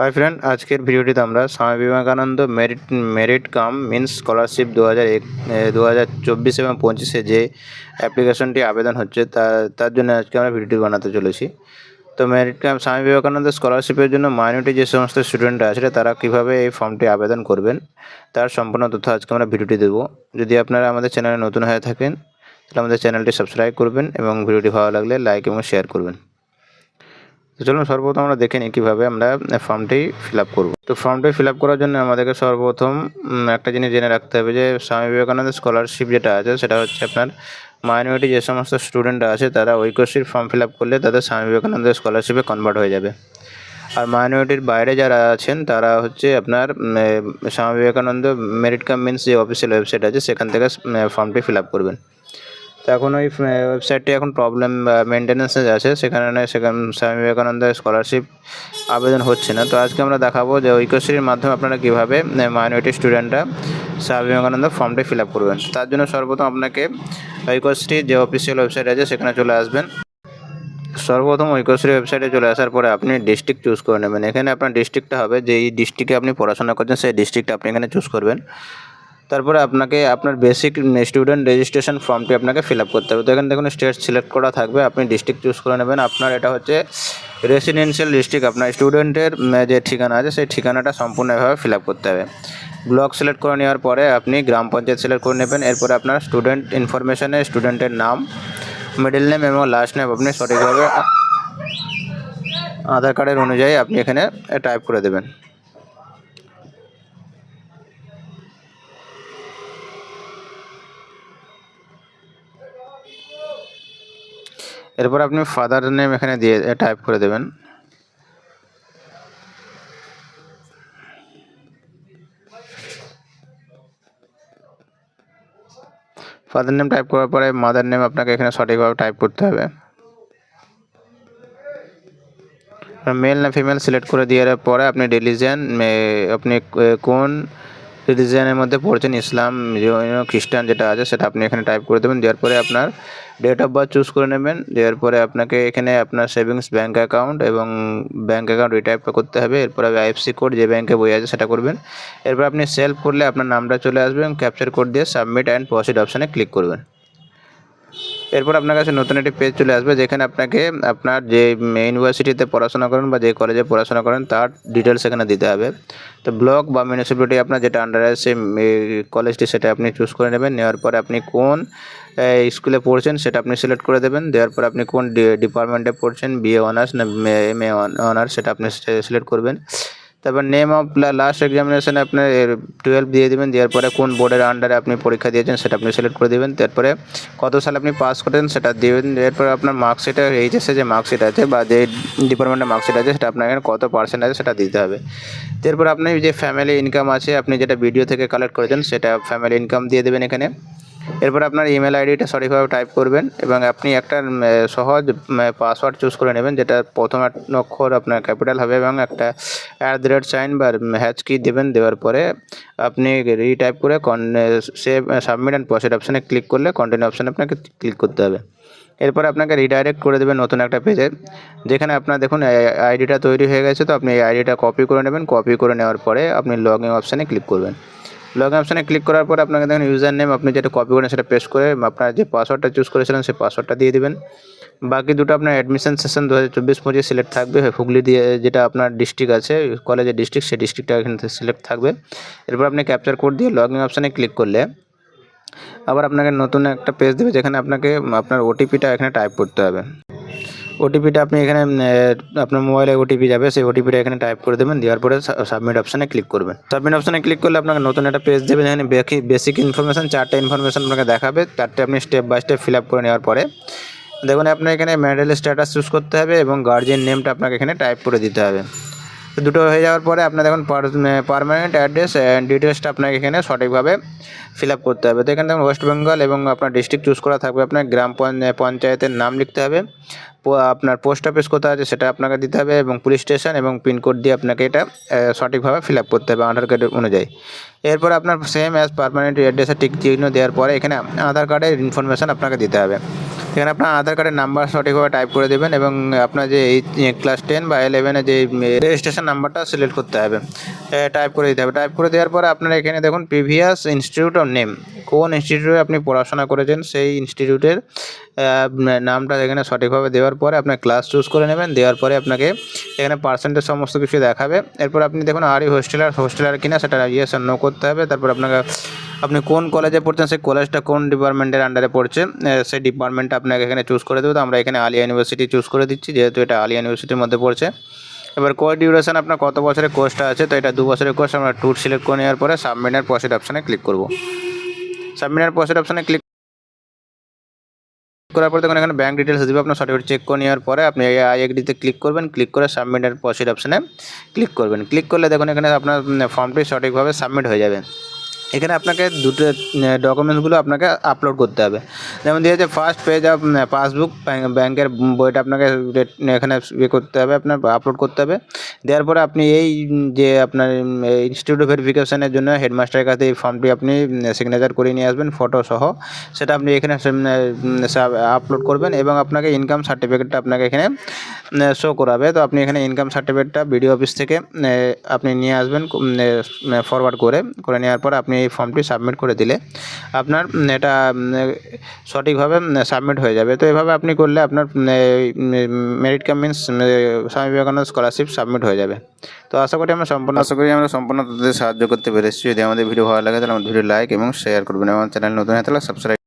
Hi friend আজকের ভিডিওটিতে আমরা Swami Vivekananda merit merit cum means scholarship দু হাজার এক দু হাজার চব্বিশ এবং পঁচিশে যে অ্যাপ্লিকেশনটি আবেদন হচ্ছে, তা, তার জন্য আজকে আমরা ভিডিওটি বানাতে চলেছি। তো মেরিট কাম স্বামী বিবেকানন্দ স্কলারশিপের জন্য মাইনরিটি যে সমস্ত স্টুডেন্টরা আছে তারা কীভাবে এই ফর্মটি আবেদন করবেন, তার সম্পূর্ণ তথ্য আজকে আমরা ভিডিওটি দেবো। যদি আপনারা আমাদের চ্যানেলে নতুন হয়ে থাকেন, তাহলে আমাদের চ্যানেলটি সাবস্ক্রাইব করবেন এবং ভিডিওটি ভালো লাগলে লাইক এবং শেয়ার করবেন। তো চলুন সর্বপ্রথম আমরা দেখে নিই কীভাবে আমরা ফর্মটি ফিল আপ করব। তো ফর্মটি ফিল আপ করার জন্য আমাদেরকে সর্বপ্রথম একটা জিনিস জেনে রাখতে হবে যে স্বামী বিবেকানন্দ স্কলারশিপ যেটা আছে, সেটা হচ্ছে আপনার মাইনরিটি যে সমস্ত স্টুডেন্টরা আছে, তারা ঐক্যশ্রীর ফর্ম ফিল আপ করলে তাদের স্বামী বিবেকানন্দ স্কলারশিপে কনভার্ট হয়ে যাবে। আর মাইনরিটির বাইরে যারা আছেন, তারা হচ্ছে আপনার Swami Vivekananda merit cum means যে অফিসিয়াল ওয়েবসাইট আছে, সেখান থেকে ফর্মটি ফিল আপ করবেন। তো এখন ওই ওয়েবসাইটটি এখন প্রবলেম মেনটেন্যান্সে আছে। সেখানে সেখানে, স্বামী বিবেকানন্দ স্কলারশিপ আবেদন হচ্ছে না। তো আজকে আমরা দেখাবো যে ঐক্যশ্রীর মাধ্যমে আপনারা কীভাবে মাইনরিটি স্টুডেন্টরা স্বামী বিবেকানন্দ ফর্মটি ফিল আপ করবেন তার জন্য সর্বপ্রথম আপনাকে ঐক্যশ্রীর যে অফিসিয়াল ওয়েবসাইট আছে, সেখানে চলে আসবেন। সর্বপ্রথম ঐক্যশ্রী ওয়েবসাইটে চলে আসার পরে আপনি ডিস্ট্রিক্ট চুজ করে নেবেন। এখানে আপনার ডিস্ট্রিক্টটা হবে যে এই ডিস্ট্রিক্টে আপনি পড়াশোনা করছেন, সেই ডিস্ট্রিক্টটা আপনি এখানে চুজ করবেন। তারপরে আপনাকে আপনার বেসিক স্টুডেন্ট রেজিস্ট্রেশন ফর্মটি আপনাকে ফিল আপ করতে হবে। তো এখানে দেখুন স্টেট সিলেক্ট করা থাকবে। আপনি ডিস্ট্রিক্ট চুজ করে নেবেন। আপনার এটা হচ্ছে রেসিডেন্সিয়াল ডিস্ট্রিক্ট আপনার স্টুডেন্টের যে ঠিকানা আছে, সেই ঠিকানাটা সম্পূর্ণভাবে ফিল আপ করতে হবে। ব্লক সিলেক্ট করে নেওয়ার পরে আপনি গ্রাম পঞ্চায়েত সিলেক্ট করে নেবেন। এরপরে আপনার স্টুডেন্ট ইনফরমেশনে স্টুডেন্টের নাম মিডল নেম এবং লাস্ট নেম আপনি সঠিকভাবে আধার কার্ডের অনুযায়ী আপনি এখানে টাইপ করে দেবেন। এরপর আপনি ফাদার নেম এখানে দিয়ে টাইপ করে দেবেন। ফাদার নেম টাইপ করার পরে মাদার নেম আপনাকে এখানে সঠিকভাবে টাইপ করতে হবে। মেল না ফিমেল সিলেক্ট করে দেওয়ার পরে আপনি রিলিজিয়ান আপনি কোন রিলিজিয়ানের মধ্যে পড়ছেন? ইসলাম খ্রিস্টান যেটা আছে সেটা আপনি এখানে টাইপ করে দেবেন। দেওয়ার পরে আপনার ডেট অফ বার্থ চুজ করে নেবেন, দেওয়ার পরে আপনাকে এখানে আপনার সেভিংস ব্যাঙ্ক অ্যাকাউন্ট এবং ব্যাঙ্ক অ্যাকাউন্ট রিটাইপ করতে হবে, এরপরে আইএফসি কোড যে ব্যাঙ্কে বই আছে সেটা করবেন। এরপর আপনি সেলফ করলে আপনার নামটা চলে আসবে এবং ক্যাপচার কোড দিয়ে সাবমিট অ্যান্ড প্রসিড অপশানে ক্লিক করবেন। এরপর আপনার কাছে নতুন একটি পেজ চলে আসবে, যেখানে আপনাকে আপনার যে ইউনিভার্সিটিতে পড়াশোনা করেন বা যে কলেজে পড়াশোনা করেন, তার ডিটেলস এখানে দিতে হবে। তো ব্লক বা মিউনিসিপ্যালিটি আপনার যেটা আন্ডারে আছে কলেজটি সেটা আপনি চুজ করে নেবেন, নেওয়ার পরে আপনি কোন স্কুলে পড়ছেন, সেটা আপনি সিলেক্ট করে দেবেন। দেওয়ার পর আপনি কোন ডিপার্টমেন্টে পড়ছেন বিএ অনার্স না এম এ অনার্স সেটা আপনি সিলেক্ট করবেন। তারপর নেম অফ লাস্ট এক্সামিনেশানে আপনার টুয়েলভ দিয়ে দেবেন, দেওয়ার পরে কোন বোর্ডের আন্ডারে আপনি পরীক্ষা দিয়েছেন, সেটা আপনি সিলেক্ট করে দেবেন। তারপরে কত সালে আপনি পাস করেন সেটা দেবেন। এরপরে আপনার মার্কশিটে এইচএসে যে মার্কশিট আছে বা যে ডিপার্টমেন্টের মার্কশিট আছে, সেটা আপনাকে কত পার্সেন্ট আছে, সেটা দিতে হবে। তারপর আপনি যে ফ্যামিলি ইনকাম আছে, আপনি যেটা ভিডিও থেকে কালেক্ট করেছেন, সেটা ফ্যামিলি ইনকাম দিয়ে দেবেন এখানে। এরপর আপনার ইমেল আইডিটা সঠিকভাবে টাইপ করবেন এবং আপনি একটা সহজ পাসওয়ার্ড চুজ করে নেবেন যেটা প্রথম অক্ষর আপনার ক্যাপিটাল হবে এবং একটা অ্যাট দ্য রেট সাইন বা হ্যাচ কি দেবেন, দেওয়ার পরে আপনি রিটাইপ করে কন সেভ সাবমিট অ্যান্ড প্রসিড অপশানে ক্লিক করলে কন্টিনিউ অপশানে আপনাকে ক্লিক করতে হবে। এরপর আপনাকে রিডাইরেক্ট করে দেবেন নতুন একটা পেজে যেখানে আপনার দেখুন আইডিটা তৈরি হয়ে গেছে, তো আপনি এই আইডিটা কপি করে নেবেন। কপি করে নেওয়ার পরে আপনি লগ ইন অপশানে ক্লিক করবেন। লগ ইন অপশানে ক্লিক করার পর আপনাকে দেখুন ইউজার নেম আপনি যেটা কপি করেন সেটা পেস্ট করে আপনার যে পাসওয়ার্ডটা চুজ করেছিলেন সেই পাসওয়ার্ডটা দিয়ে দেবেন। বাকি দুটো আপনার অ্যাডমিশন সেশন দু হাজার চব্বিশ পঁচিশ সিলেক্ট থাকবে। হুগলি দিয়ে যেটা আপনার ডিস্ট্রিক্ট আছে কলেজের ডিস্ট্রিক্ট সেই ডিস্ট্রিক্টটা এখানে সিলেক্ট থাকবে। এরপর আপনি ক্যাপচার কোড দিয়ে লগ ইন অপশানে ক্লিক করলে আবার আপনাকে নতুন একটা পেজ দেবে যেখানে আপনাকে, আপনার ওটিপিটা এখানে টাইপ করতে হবে। ওটিপিটা আপনি এখানে আপনার মোবাইলে ওটিপি যাবে, সেই ওটিপিটা এখানে টাইপ করে দেবেন, দেওয়ার পরে সাবমিট অপশানে ক্লিক করবেন। সাবমিট অপশানে ক্লিক করলে আপনাকে নতুন একটা পেজ দেবে, যেখানে বেসিক ইনফরমেশান চারটে ইনফরমেশান আপনাকে দেখাবে, চারটে আপনি স্টেপ বাই স্টেপ ফিল করে নেওয়ার পরে। দেখুন, আপনার এখানে ম্যারিটাল স্ট্যাটাস চুজ করতে হবে এবং গার্জিয়ান নেমটা আপনাকে এখানে টাইপ করে দিতে হবে। দুটো হয়ে যাওয়ার পরে আপনার দেখুন পারমানেন্ট অ্যাড্রেস ডিটেলসটা আপনাকে এখানে সঠিকভাবে ফিল আপ করতে হবে। তো এখানে দেখুন ওয়েস্ট বেঙ্গল এবং আপনার ডিস্ট্রিক্ট চুজ করা থাকবে। আপনার গ্রাম পঞ্চ- পঞ্চায়েতের নাম লিখতে হবে। আপনার পোস্ট অফিস কোথায় আছে সেটা আপনাকে দিতে হবে এবং পুলিশ স্টেশন এবং পিনকোড দিয়ে আপনাকে এটা সঠিকভাবে ফিল আপ করতে হবে আধার কার্ড অনুযায়ী। এরপর আপনার সেম অ্যাজ পারমানেন্ট অ্যাড্রেসে টিক চিহ্ন দেওয়ার পরে এখানে আধার কার্ডের ইনফরমেশান আপনাকে দিতে হবে। এখানে আপনার আধার কার্ডের নাম্বার সঠিকভাবে টাইপ করে দেবেন এবং আপনার যে এই ক্লাস টেন বা ইলেভেনে যে রেজিস্ট্রেশন নাম্বারটা সিলেক্ট করতে হবে। টাইপ করে দিতে হবে। টাইপ করে দেওয়ার পরে আপনার এখানে দেখুন প্রিভিয়াস ইনস্টিটিউট অফ নেম কোন ইনস্টিটিউটে আপনি পড়াশোনা করেছেন সেই ইনস্টিটিউটের নামটা এখানে সঠিকভাবে দেওয়ার পরে আপনার ক্লাস চুজ করে নেবেন। দেওয়ার পরে আপনাকে এখানে পার্সেন্টেজ সমস্ত কিছু দেখাবে। এরপর আপনি দেখুন আর এই হোস্টেলার হোস্টেলার কিনা সেটা ইয়েস নো করতে হবে। তারপর আপনাকে আপনি কোন কলেজে পড়ছেন, সেই কলেজটা কোন ডিপার্টমেন্টের আন্ডারে পড়ছে সেই ডিপার্টমেন্টটা আপনাকে এখানে চুজ করে দেবো। তো আমরা এখানে আলিয়া ইউনিভার্সিটি চুজ করে দিচ্ছি, যেহেতু এটা আলিয়া ইউনিভার্সিটির মধ্যে পড়ছে। এবার কোর্স ডিউরেশন আপনার কত বছরের কোর্সটা আছে, তো এটা দু বছরের কোর্স আমরা ট্যুর সিলেক্ট করে নেওয়ার পরে সাবমিটের প্রসিড অপশানে ক্লিক করব। সাবমিটের প্রসিড অপশানে ক্লিক করার পরে দেখুন এখানে ব্যাঙ্ক ডিটেলস দেবে, আপনার সার্টিফিকেট চেক করে নেওয়ার পরে আপনি এই আইএডিতে ক্লিক করবেন ক্লিক করে সাবমিটের প্রসিড অপশানে ক্লিক করবেন। ক্লিক করলে দেখুন এখানে আপনার ফর্মটি সঠিকভাবে সাবমিট হয়ে যাবে। এখানে আপনাকে দুটো ডকুমেন্টসগুলো আপনাকে আপলোড করতে হবে। যেমন দিয়েছে ফার্স্ট পেজ অফ পাসবুক ব্যাংকের বইটা আপনাকে এখানে ইয়ে করতে হবে, আপনার আপলোড করতে হবে। দেওয়ার পরে আপনি এই যে আপনার ইনস্টিটিউট ভেরিফিকেশনের জন্য হেডমাস্টারের কাছে এই ফর্মটি আপনি সিগনেচার করে নিয়ে আসবেন ফটো সহ। সেটা আপনি এখানে আপলোড করবেন এবং আপনাকে ইনকাম সার্টিফিকেটটা আপনাকে এখানে শো করাবে। তো আপনি এখানে ইনকাম সার্টিফিকেটটা বিডিও অফিস থেকে আপনি নিয়ে আসবেন ফরওয়ার্ড করে করে নেওয়ার পর আপনি এই ফর্মটি সাবমিট করে দিলে আপনার এটা সঠিকভাবে সাবমিট হয়ে যাবে। তো এভাবে আপনি করলে আপনার merit cum means Swami Vivekananda scholarship submit হয়ে যাবে। তো আশা করি আমরা সম্পূর্ণ আশা করি আমরা সম্পূর্ণ তাদের সাহায্য করতে পেরেছি। যদি আমাদের ভিডিও ভালো লাগে তাহলে আমাদের ভিডিও লাইক এবং শেয়ার করবেন। এবং চ্যানেল নতুন হয়ে তাহলে সাবস্ক্রাইব